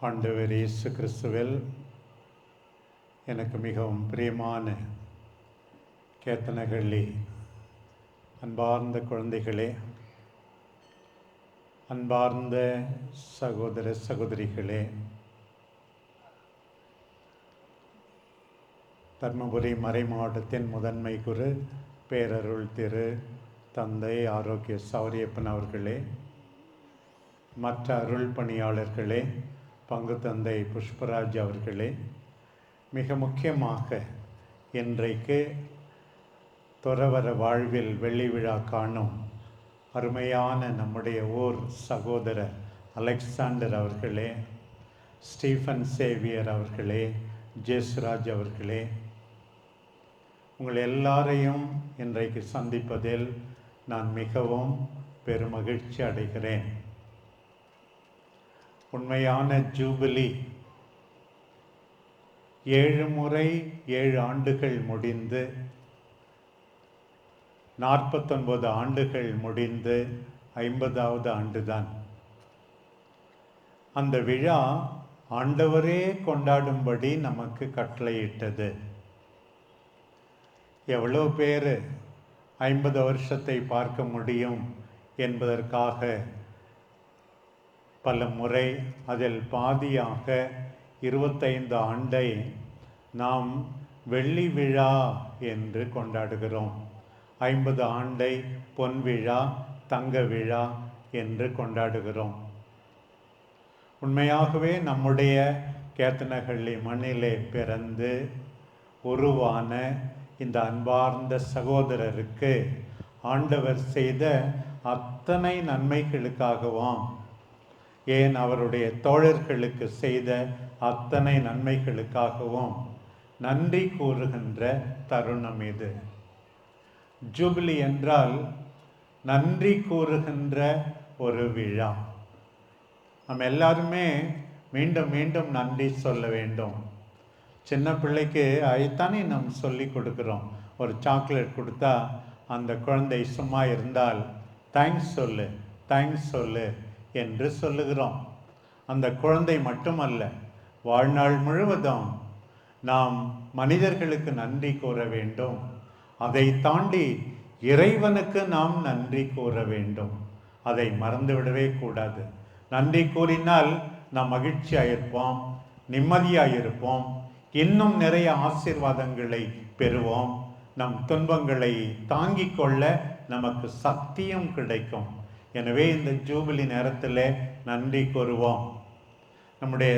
ஆண்டவர் இயேசு கிறிஸ்துவில் எனக்கு மிகவும் பிரியமான கேத்தனகள்ளி அன்பார்ந்த குழந்தைகளே அன்பார்ந்த சகோதர சகோதரிகளே தர்மபுரி மறை மாவட்டத்தின் முதன்மை குரு பேரருள் திரு தந்தை ஆரோக்கிய சௌரியப்பன் அவர்களே மற்ற அருள் பணியாளர்களே பங்கு தந்தை புஷ்பராஜ் அவர்களே மிக முக்கியமாக இன்றைக்கு துறவர வாழ்வில் வெள்ளி விழா காணும் அருமையான நம்முடைய ஊர் சகோதரர் அலெக்சாண்டர் அவர்களே ஸ்டீஃபன் சேவியர் அவர்களே ஜெஸ்ராஜ் அவர்களே உங்கள் எல்லாரையும் இன்றைக்கு சந்திப்பதில் நான் மிகவும் பெருமகிழ்ச்சி அடைகிறேன். உண்மையான ஜூபிலி. ஏழு முறை ஏழு ஆண்டுகள் முடிந்து நாற்பத்தொன்பது ஆண்டுகள் முடிந்து ஐம்பதாவது ஆண்டுதான். அந்த விழா ஆண்டவரே கொண்டாடும்படி நமக்கு கட்டளையிட்டது. எவ்வளோ பேர் ஐம்பது வருஷத்தை பார்க்க முடியும் என்பதற்காக பல முறை அதில் பாதியாக இருபத்தைந்து ஆண்டை நாம் வெள்ளி விழா என்று கொண்டாடுகிறோம். ஐம்பது ஆண்டை பொன் விழா தங்க விழா என்று கொண்டாடுகிறோம். உண்மையாகவே நம்முடைய கேத்தனஹள்ளி மண்ணிலே பிறந்து உருவான இந்த அன்பார்ந்த சகோதரருக்கு ஆண்டவர் செய்த அத்தனை நன்மைகளுக்காகவும் ஏன் அவருடைய தோழர்களுக்கு செய்த அத்தனை நன்மைகளுக்காகவும் நன்றி கூறுகின்ற தருணம் இது. ஜூபிலி என்றால் நன்றி கூறுகின்ற ஒரு விழா. நம்ம எல்லாருமே மீண்டும் மீண்டும் நன்றி சொல்ல வேண்டும். சின்ன பிள்ளைக்கு அதைத்தானே நாம் சொல்லி கொடுக்குறோம். ஒரு சாக்லேட் கொடுத்தா அந்த குழந்தை சும்மா இருந்தால் தேங்க்ஸ் சொல்லு தேங்க்ஸ் சொல்லு என்று சொல்லுகிறோம். அந்த குழந்தை மட்டுமல்ல வாழ்நாள் முழுவதும் நாம் மனிதர்களுக்கு நன்றி கூற வேண்டும். அதை தாண்டி இறைவனுக்கு நாம் நன்றி கூற வேண்டும். அதை மறந்துவிடவே கூடாது. நன்றி கூறினால் நாம் மகிழ்ச்சியாக இருப்போம் நிம்மதியாக இருப்போம். இன்னும் நிறைய ஆசீர்வாதங்களை பெறுவோம். நம் துன்பங்களை தாங்கிக் கொள்ள நமக்கு சக்தியும் கிடைக்கும். எனவே இந்த ஜூபிலி நேரத்தில் நன்றி கூறுவோம். நம்முடைய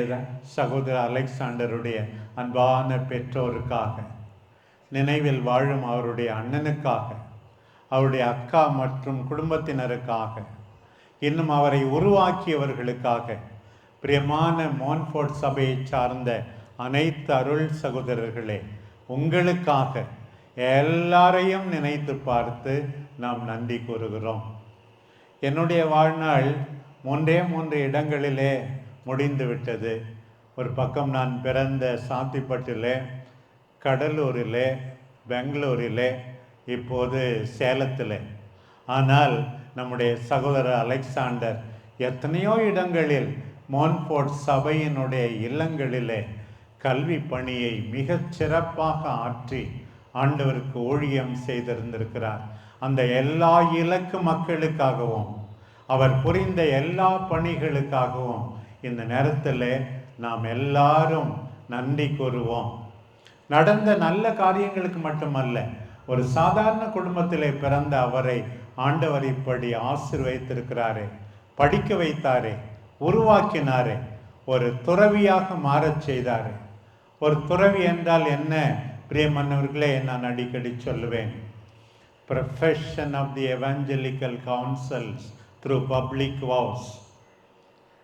சகோதரர் அலெக்சாண்டருடைய அன்பான பெற்றோருக்காக நினைவில் வாழும் அவருடைய அண்ணனுக்காக அவருடைய அக்கா மற்றும் குடும்பத்தினருக்காக இன்னும் அவரை உருவாக்கியவர்களுக்காக பிரியமான மோன்ஃபோர்ட் சபையை சார்ந்த அனைத்து அருள் சகோதரர்களே உங்களுக்காக எல்லாரையும் நினைத்து பார்த்து நாம் நன்றி கூறுகிறோம். என்னுடைய வாழ்நாள் மூன்றே மூன்று இடங்களிலே முடிந்து விட்டது ஒரு பக்கம் நான் பிறந்த சாத்திப்பட்டிலே கடலூரிலே பெங்களூரிலே இப்போது சேலத்தில். ஆனால் நம்முடைய சகோதரர் அலெக்சாண்டர் எத்தனையோ இடங்களில் மோன்போர்ட் சபையினுடைய இல்லங்களிலே கல்வி பணியை மிகச் சிறப்பாக ஆற்றி ஆண்டவருக்கு ஊழியம் செய்திருந்திருக்கிறார். அந்த எல்லா இலக்கு மக்களுக்காகவும் அவர் புரிந்த எல்லா பணிகளுக்காகவும் இந்த நேரத்தில் நாம் எல்லாரும் நன்றி கூறுவோம். நடந்த நல்ல காரியங்களுக்கு மட்டுமல்ல ஒரு சாதாரண குடும்பத்தில் பிறந்த அவரை ஆண்டவர் இப்படி ஆசிர்வதித்திருக்கிறாரே படிக்க வைத்தாரே உருவாக்கினாரே ஒரு துறவியாக மாறச் செய்தாரே. ஒரு துறவி என்றால் என்ன? பிரியமன்னவர்களே நான் அடிக்கடி சொல்லுவேன் profession of the evangelical councils through public vows.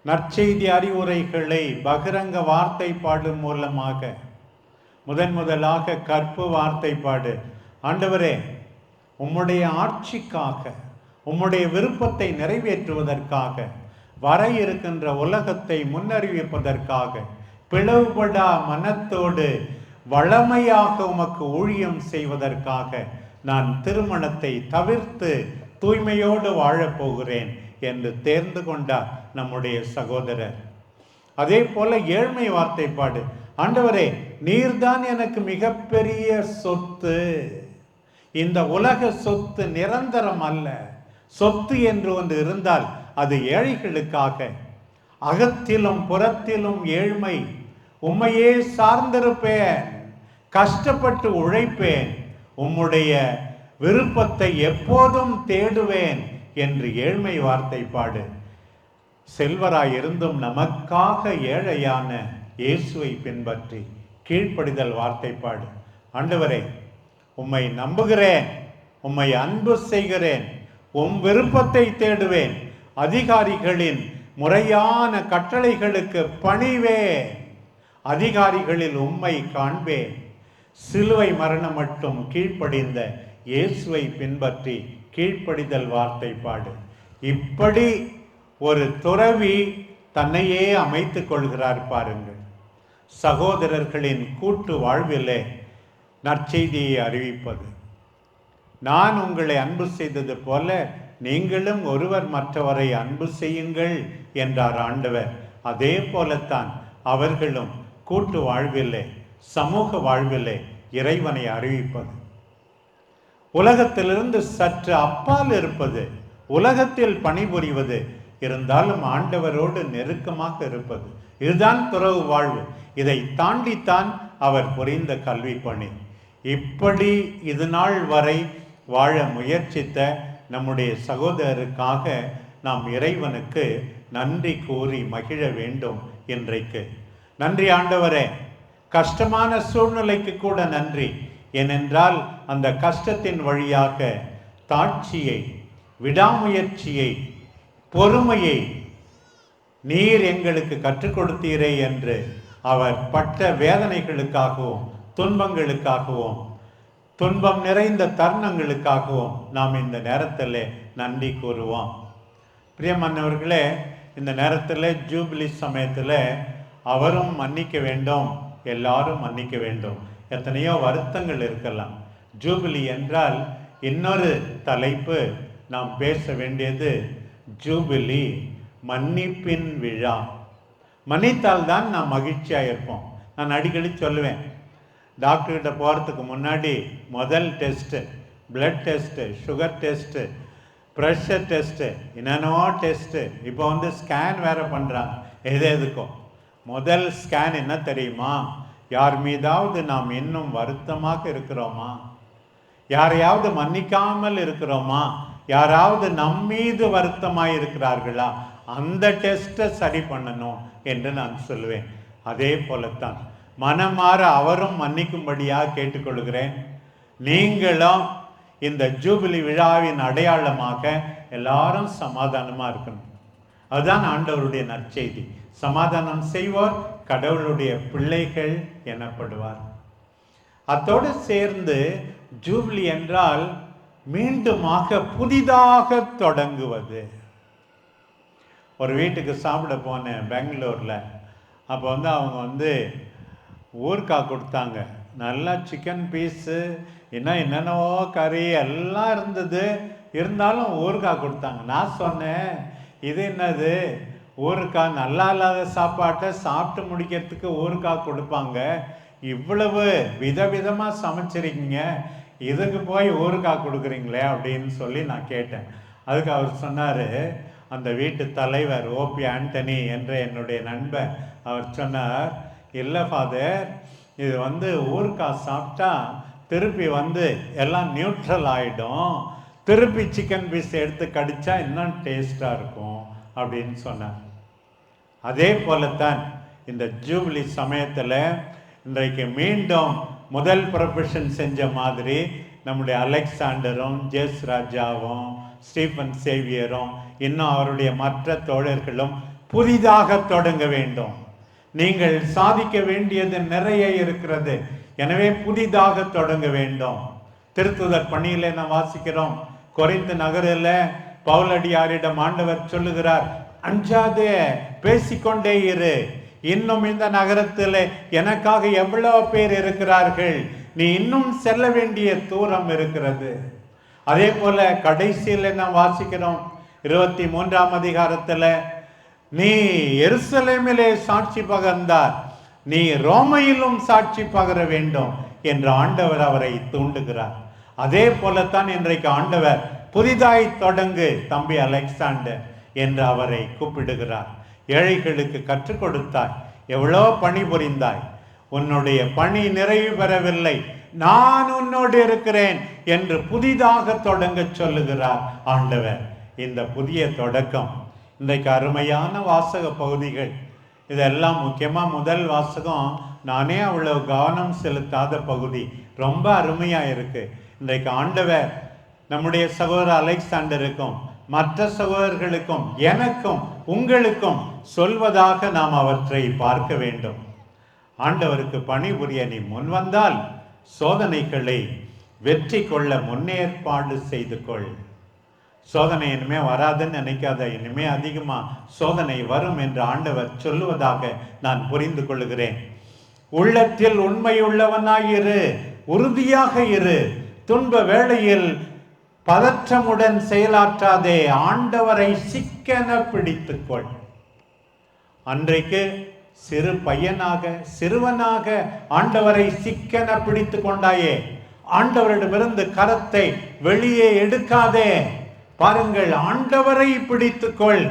நற்செய்தி அறிவுரைகளை பகிரங்க வார்த்தைப்பாடு மூலமாக முதன் முதலாக கற்பு வார்த்தைப்பாடு ஆண்டவரே உம்முடைய ஆட்சிக்காக உம்முடைய விருப்பத்தை நிறைவேற்றுவதற்காக வர இருக்கின்ற உலகத்தை முன்னறிவிப்பதற்காக பிளவுபடா மனத்தோடு வளமையாக உமக்கு ஊழியம் செய்வதற்காக நான் திருமணத்தை தவிர்த்து தூய்மையோடு வாழப்போகிறேன் என்று தேர்ந்து கொண்டார் நம்முடைய சகோதரர். அதே போல ஏழ்மை வார்த்தைப்பாடு. ஆண்டவரே நீர்தான் எனக்கு மிகப்பெரிய சொத்து. இந்த உலக சொத்து நிரந்தரம் அல்ல. சொத்து என்று ஒன்று இருந்தால் அது ஏழைகளுக்காக. அகத்திலும் புறத்திலும் ஏழ்மை. உண்மையே சார்ந்திருப்பேன். கஷ்டப்பட்டு உழைப்பேன். உம்முடைய விருப்பத்தை எப்போதும் தேடுவேன் என்று ஏழ்மை வார்த்தை பாடு. செல்வராயிருந்தும் நமக்காக ஏழையான இயேசுவை பின்பற்றி கீழ்ப்படிதல் வார்த்தை பாடு. ஆண்டவரே உம்மை நம்புகிறேன் உம்மை அன்பு செய்கிறேன் உம் விருப்பத்தை தேடுவேன். அதிகாரிகளின் முறையான கட்டளைகளுக்கு பணிவே அதிகாரிகளில் உம்மை காண்பேன். சிலுவை மரணம் மட்டும் கீழ்ப்படிந்த இயேசுவை பின்பற்றி கீழ்ப்படிதல் வார்த்தை பாடு. இப்படி ஒரு துறவி தன்னையே அமைத்து கொள்கிறார் பாருங்கள். சகோதரர்களின் கூட்டு வாழ்விலே நற்செய்தியை அறிவிப்பது. நான் உங்களை அன்பு செய்தது போல நீங்களும் ஒருவர் மற்றவரை அன்பு செய்யுங்கள் என்றார் ஆண்டவர். அதே போலத்தான் அவர்களும் கூட்டு வாழ்விலே சமூக வாழ்விலே இறைவனை அறிவிப்பது. உலகத்திலிருந்து சற்று அப்பால் இருப்பது உலகத்தில் பணிபுரிவது இருந்தாலும் ஆண்டவரோடு நெருக்கமாக இருப்பது. இதுதான் துறவு வாழ்வு. இதை தாண்டித்தான் அவர் புரிந்த கல்வி பணி. இப்படி இது நாள் வரை வாழ முயற்சித்த நம்முடைய சகோதரருக்காக நாம் இறைவனுக்கு நன்றி கூறி மகிழ வேண்டும் இன்றைக்கு. நன்றி ஆண்டவரே. கஷ்டமான சூழ்நிலைக்கு கூட நன்றி. ஏனென்றால் அந்த கஷ்டத்தின் வழியாக தாட்சியை விடாமுயற்சியை பொறுமையை நீர் எங்களுக்கு கற்றுக் கொடுத்தீரே என்று அவர் பட்ட வேதனைகளுக்காகவும் துன்பங்களுக்காகவும் துன்பம் நிறைந்த தருணங்களுக்காகவும் நாம் இந்த நேரத்தில் நன்றி கூறுவோம். பிரியமன்னவர்களே இந்த நேரத்தில் ஜூபிலி சமயத்தில் அவரும் மன்னிக்க வேண்டும். எல்லாரும் மன்னிக்க வேண்டும். எத்தனையோ வருத்தங்கள் இருக்கலாம். ஜூபிலி என்றால் இன்னொரு தலைப்பு நாம் பேச வேண்டியது ஜூபிலி மன்னிப்பின் விழா. மன்னித்தால் தான் நாம் மகிழ்ச்சியாக இருப்போம் நான் அடிக்கடி சொல்லுவேன் டாக்டர்கிட்ட போகிறதுக்கு முன்னாடி முதல் test blood test sugar test pressure test என்னென்னவோ டெஸ்ட்டு இப்போ வந்து ஸ்கேன் வேறு பண்ணுறாங்க எது எதுக்கும் முதல் ஸ்கேன் என்ன தெரியுமா? யார் மீதாவது நாம் இன்னும் வருத்தமாக இருக்கிறோமா? யாரையாவது மன்னிக்காமல் இருக்கிறோமா? யாராவது நம்மீது வருத்தமாக இருக்கிறார்களா? அந்த டெஸ்ட்டை சரி பண்ணணும் என்று நான் சொல்லுவேன் அதே போலத்தான். மனமாற அவரும் மன்னிக்கும்படியாக கேட்டுக்கொள்கிறேன். நீங்களும் இந்த ஜூபிலி விழாவின் அடையாளமாக எல்லாரும் சமாதானமாக இருக்கணும். அதுதான் ஆண்டவருடைய நற்செய்தி. சமாதானம் செய்வோர் கடவுளுடைய பிள்ளைகள் எனப்படுவார். அத்தோடு சேர்ந்து ஜூப்ளி என்றால் மீண்டுமாக புதிதாக தொடங்குவது. ஒரு வீட்டுக்கு சாப்பிட போனேன் பெங்களூரில் அப்போ வந்து அவங்க வந்து ஊறுகாய் கொடுத்தாங்க. நல்லா சிக்கன் பீஸு இன்னும் என்னென்னவோ கறி எல்லாம் இருந்தது. இருந்தாலும் ஊறுகாய் கொடுத்தாங்க. நான் சொன்னேன் இது என்னது? ஊருக்கா நல்லா இல்லாத சாப்பாட்டை சாப்பிட்டு முடிக்கிறதுக்கு ஊறுகாய் கொடுப்பாங்க. இவ்வளவு விதவிதமாக சமைச்சிருக்கீங்க. இதுக்கு போய் ஊறுகாய் கொடுக்குறீங்களே அப்படின்னு சொல்லி நான் கேட்டேன். அதுக்கு அவர் சொன்னார் அந்த வீட்டு தலைவர் ஓபி ஆண்டனி என்ற என்னுடைய நண்பர் அவர் சொன்னார் இல்லை ஃபாதர் இது வந்து ஊறுகாய் சாப்பிட்டா திருப்பி வந்து எல்லாம் நியூட்ரல் ஆகிடும் திருப்பி சிக்கன் பீஸ் எடுத்து கடித்தா இன்னும் டேஸ்ட்டாக இருக்கும். அப்படின்னு சொன்னார். அதே போலத்தான் இந்த ஜூபிலி சமயத்தில் இன்றைக்கு மீண்டும் முதல் ப்ரொஃபஷன் செஞ்ச மாதிரி நம்முடைய அலெக்சாண்டரும் ஜேஸ் ராஜாவும் ஸ்டீஃபன் சேவியரும் இன்னும் அவருடைய மற்ற தோழர்களும் புதிதாக தொடங்க வேண்டும். நீங்கள் சாதிக்க வேண்டியது நிறைய இருக்கிறது. எனவே புதிதாக தொடங்க வேண்டும். திருத்துதர் பணியில் நாம் வாசிக்கிறோம். குறைந்த நகரில் பவுலடியாரிடம் ஆண்டவர் சொல்லுகிறார் அஞ்சாதே பேசிக்கொண்டே இரு. இன்னும் இந்த நகரத்தில் எனக்காக எவ்வளவு பேர் இருக்கிறார்கள்? நீ இன்னும் செல்ல வேண்டிய தூரம் இருக்கிறது. அதே போல கடைசியில் நாம் வாசிக்கிறோம்? இருபத்தி மூன்றாம் அதிகாரத்தில் நீ எருசலேமிலே சாட்சி பகர்ந்தார். நீ ரோமையிலும் சாட்சி பகர வேண்டும் என்று ஆண்டவர் அவரை தூண்டுகிறார். அதே போலத்தான் இன்றைக்கு ஆண்டவர் புதிதாய் தொடங்கு தம்பி அலெக்சாண்டர். என்று அவரை கூப்பிடுகிறார். ஏழைகளுக்கு கற்றுக் கொடுத்தாய். எவ்வளோ பணி புரிந்தாய். உன்னுடைய பணி நிறைவு பெறவில்லை. நான் உன்னோடு இருக்கிறேன் என்று புதிதாக தொடங்க சொல்லுகிறார் ஆண்டவர். இந்த புதிய தொடக்கம் இன்றைக்கு அருமையான வாசக பகுதிகள். இதெல்லாம் முக்கியமாக முதல் வாசகம் நானே அவ்வளோ கவனம் செலுத்தாத பகுதி. ரொம்ப அருமையாக இருக்குது இன்றைக்கு ஆண்டவர் நம்முடைய சகோதரர் அலெக்சாண்டருக்கும் மற்ற சகோதரர்களுக்கும் எனக்கும் உங்களுக்கும் சொல்வதாக நாம் அவற்றை பார்க்க வேண்டும். ஆண்டவருக்கு பணிபுரிய நீ முன் வந்தால் சோதனைகளை வெற்றி கொள்ள முன்னேற்பாடு செய்து கொள். சோதனை இனிமே வராதுன்னு நினைக்காத இனிமே அதிகமாக சோதனை வரும் என்று ஆண்டவர் சொல்லுவதாக நான் புரிந்து கொள்கிறேன். உள்ளத்தில் உண்மையுள்ளவனாய் இரு உறுதியாக இரு. துன்ப வேளையில் பதற்றமுடன் செயலாற்றாதே ஆண்டவரை சிக்கென பிடித்துக்கொள். அன்றைக்கு சிறு பையனாக சிறுவனாக ஆண்டவரை சிக்கென பிடித்து கொண்டாயே ஆண்டவரிடமிருந்து கரத்தை வெளியே எடுக்காதே. பாருங்கள் ஆண்டவரை பிடித்துக்கொள்.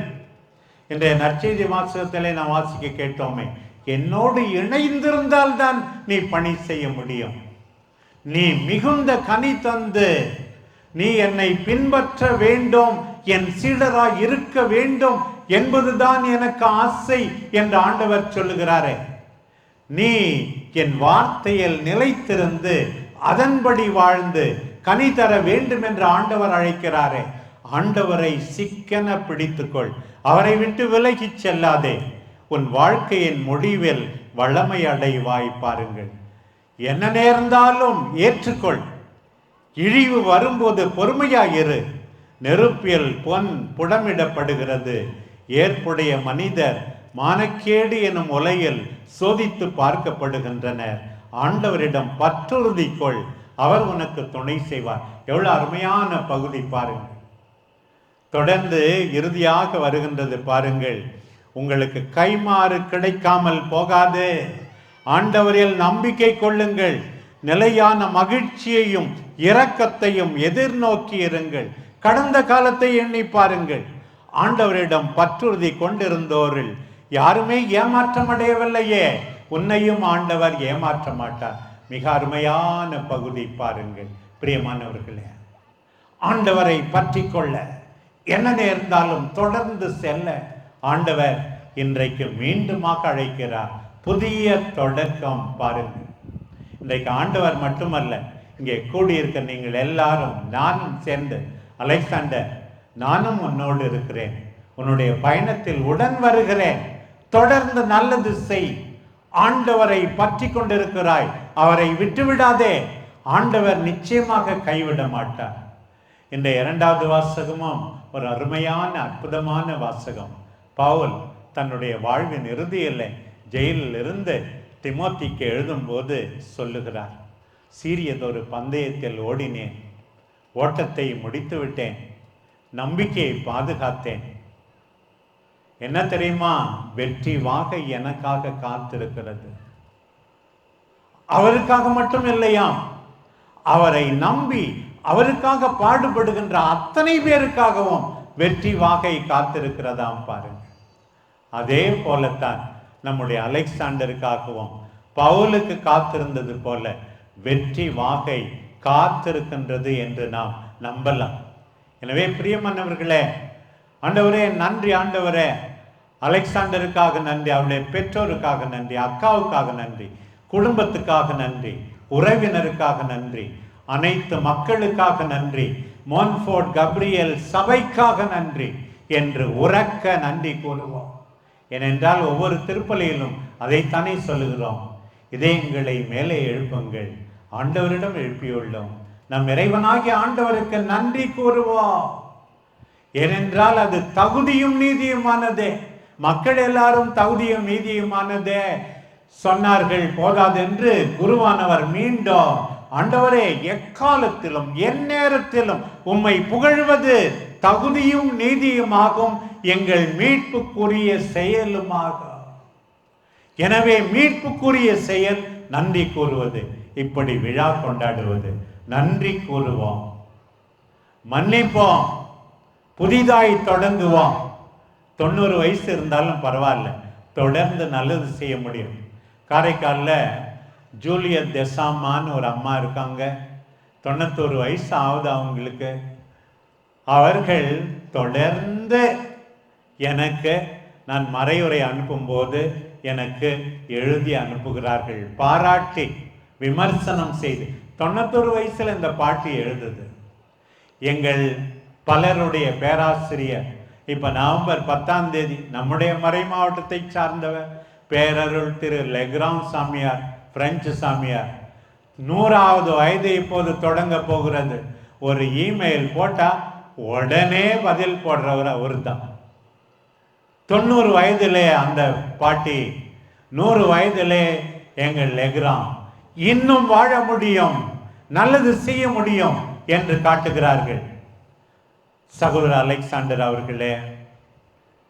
இன்றைய நற்செய்தி வாசகத்திலே நாம் வாசிக்க கேட்டோமே என்னோடு இணைந்திருந்தால் தான் நீ பணி செய்ய முடியும். நீ மிகுந்த கனி தந்து நீ என்னை பின்பற்ற வேண்டும் என் சீடராய் இருக்க வேண்டும் என்பதுதான் எனக்கு ஆசை என்று ஆண்டவர் சொல்லுகிறாரே. நீ என் வார்த்தையில் நிலைத்திருந்து அதன்படி வாழ்ந்து கனி தர வேண்டும் என்று ஆண்டவர் அழைக்கிறாரே. ஆண்டவரை சிக்கென பிடித்துக்கொள். அவரை விட்டு விலகிச் செல்லாதே. உன் வாழ்க்கையின் முடிவில் வளமை அடைவாய் பாருங்கள். என்ன நேர்ந்தாலும் ஏற்றுக்கொள். இழிவு வரும்போது பொறுமையாயிரு. நெருப்பில் பொன் புடமிடப்படுகிறது. ஏற்புடைய மனிதர் மானக்கேடு எனும் உலையில் சோதித்து பார்க்கப்படுகின்றனர். ஆண்டவரிடம் பற்றுறுதி கொள். அவர் உனக்கு துணை செய்வார். எவ்வளவு அருமையான பகுதி பாருங்கள். தொடர்ந்து இறுதியாக வருகின்றது பாருங்கள். உங்களுக்கு கைமாறு கிடைக்காமல் போகாது. ஆண்டவரில் நம்பிக்கை கொள்ளுங்கள். நிலையான மகிழ்ச்சியையும் இரக்கத்தையும் எதிர்நோக்கி இருங்கள். கடந்த காலத்தை எண்ணி பாருங்கள். ஆண்டவரிடம் பற்றுறுதி கொண்டிருந்தோரில் யாருமே ஏமாற்றம் அடையவில்லையே உன்னையும் ஆண்டவர் ஏமாற்ற மாட்டார் மிக அருமையான பகுதி பாருங்கள். பிரியமானவர்களே ஆண்டவரை பற்றி கொள்ள என்ன நேர்ந்தாலும் தொடர்ந்து செல்ல ஆண்டவர் இன்றைக்கு மீண்டுமாக அழைக்கிறார். புதிய தொடக்கம் பாருங்கள். இன்றைக்கு ஆண்டவர் மட்டுமல்ல இங்கே கூடியிருக்க நீங்கள் எல்லாரும் நானும் சேர்ந்து அலெக்சாண்டர் நானும் உன்னோடு இருக்கிறேன். உன்னுடைய பயணத்தில் உடன் வருகிறேன். தொடர்ந்து நல்லது செய். ஆண்டவரை பற்றி கொண்டிருக்கிறாய். அவரை விட்டுவிடாதே. ஆண்டவர் நிச்சயமாக கைவிட மாட்டார். இந்த இரண்டாவது வாசகமும் ஒரு அருமையான அற்புதமான வாசகம். பவுல் தன்னுடைய வாழ்வின் இறுதியில் ஜெயிலில் இருந்து திமோத்திக்கு எழுதும்போது சொல்லுகிறார். சீரியதொரு பந்தயத்தில் ஓடினேன். ஓட்டத்தை முடித்து விட்டேன் நம்பிக்கையை பாதுகாத்தேன். என்ன தெரியுமா? வெற்றி வாகை எனக்காக காத்திருக்கிறது. அவருக்காக மட்டும் இல்லையாம். அவரை நம்பி அவருக்காக பாடுபடுகின்ற அத்தனை பேருக்காகவும் வெற்றி வாகை காத்திருக்கிறதாம் பாருங்க. அதே போலத்தான் நம்முடைய அலெக்சாண்டருக்காகவும் பவுலுக்கு காத்திருந்தது போல வெற்றி வாகை காத்திருக்கின்றது என்று நாம் நம்பலாம். எனவே பிரியமானவர்களே ஆண்டவரே நன்றி ஆண்டவரே. அலெக்சாண்டருக்காக நன்றி அவருடைய பெற்றோருக்காக நன்றி அக்காவுக்காக நன்றி குடும்பத்துக்காக நன்றி உறவினருக்காக நன்றி அனைத்து மக்களுக்காக நன்றி மோன்ஃபோர்ட் கப்ரியல் சபைக்காக நன்றி என்று உறக்க நன்றி கூறுவோம். ஏனென்றால் ஒவ்வொரு திருப்பலியிலும் அதைத்தானே சொல்லுகிறோம். இதயங்களை மேலே எழுப்புங்கள். ஆண்டவரிடம் எழுப்பியுள்ளோம். நம் இறைவனாகிய ஆண்டவருக்கு நன்றி கூறுவோம். ஏனென்றால் அது தகுதியும் நீதியுமானதே. மக்கள் எல்லாரும் தகுதியும் நீதியுமானதே. சொன்னார்கள் போதாதென்று குருவானவர் மீண்டும் ஆண்டவரே எக்காலத்திலும் எந்நேரத்திலும் உம்மை புகழ்வது தகுதியும் நீதியுமாகும். எங்கள் மீட்புக்குரிய செயலுமாகும் எனவே மீட்புக்குரிய செயல் நன்றி கூறுவது. இப்படி விழா கொண்டாடுவது. நன்றி கூறுவோம். மன்னிப்போம். புதிதாய் தொடங்குவோம். தொண்ணூறு வயசு இருந்தாலும் பரவாயில்ல. தொடர்ந்து நல்லது செய்ய முடியும். காரைக்காலில் ஜூலியர் தெசாமான்னு ஒரு அம்மா இருக்காங்க. தொண்ணூத்தோரு வயசு ஆகுது அவங்களுக்கு. அவர்கள் தொடர்ந்து எனக்கு நான் மறையுரை அனுப்பும்போது எனக்கு எழுதி அனுப்புகிறார்கள். பாராட்டி. விமர்சனம் செய்து தொண்ணூத்தொரு வயசில் இந்த பாட்டு எழுதுது எங்கள் பலருடைய பேராசிரியர் இப்போ நவம்பர் பத்தாம் தேதி நம்முடைய மறை மாவட்டத்தை சார்ந்தவர் பேரருள் திரு லெக்ராம் சாமியார் பிரெஞ்சு சாமியார். நூறாவது வயது இப்போது தொடங்க போகிறது. ஒரு இமெயில் போட்டால் உடனே பதில் போடுறவர் அவர் தான் தொண்ணூறு வயதிலே அந்த பாட்டி நூறு வயதிலே எங்கள் லெக்ராம் இன்னும் வாழ முடியும் நல்லது செய்ய முடியும் என்று காட்டுகிறார்கள். சகோதரர் அலெக்சாண்டர் அவர்களே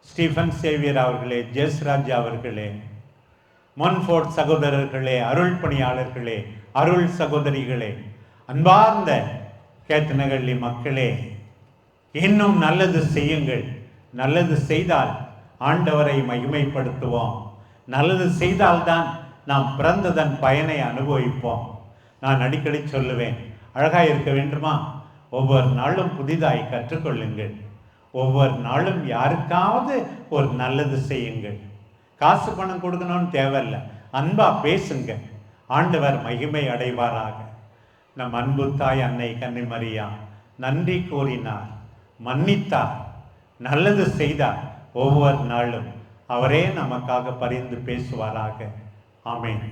ஸ்டீஃபன் சேவியர் அவர்களே ஜெஸ்ராஜ் அவர்களே மன்ஃபோர்ட் சகோதரர்களே அருள் பணியாளர்களே அருள் சகோதரிகளே அன்பார்ந்த கேத்தனகள்ளி மக்களே இன்னும் நல்லது செய்யுங்கள். நல்லது செய்தால் ஆண்டவரை மகிமைப்படுத்துவோம். நல்லது செய்தால்தான் நாம் பிறந்ததன் பயனை அனுபவிப்போம். நான் அடிக்கடி சொல்லுவேன் அழகாக இருக்க வேண்டுமா? ஒவ்வொரு நாளும் புதிதாய் கற்றுக்கொள்ளுங்கள். ஒவ்வொரு நாளும் யாருக்காவது ஒரு நல்லது செய்யுங்கள். காசு பணம் கொடுக்கணும்னு தேவையில்லை. அன்பா பேசுங்க ஆண்டவர் மகிமை அடைவாராக. நம் அன்பு தாய் அன்னை கன்னிமரியா நன்றி கூறினார் மன்னித்தார் நல்லது செய்தார். ஒவ்வொரு நாளும் அவரே நமக்காக பரிந்து பேசுவாராக. ஆமென்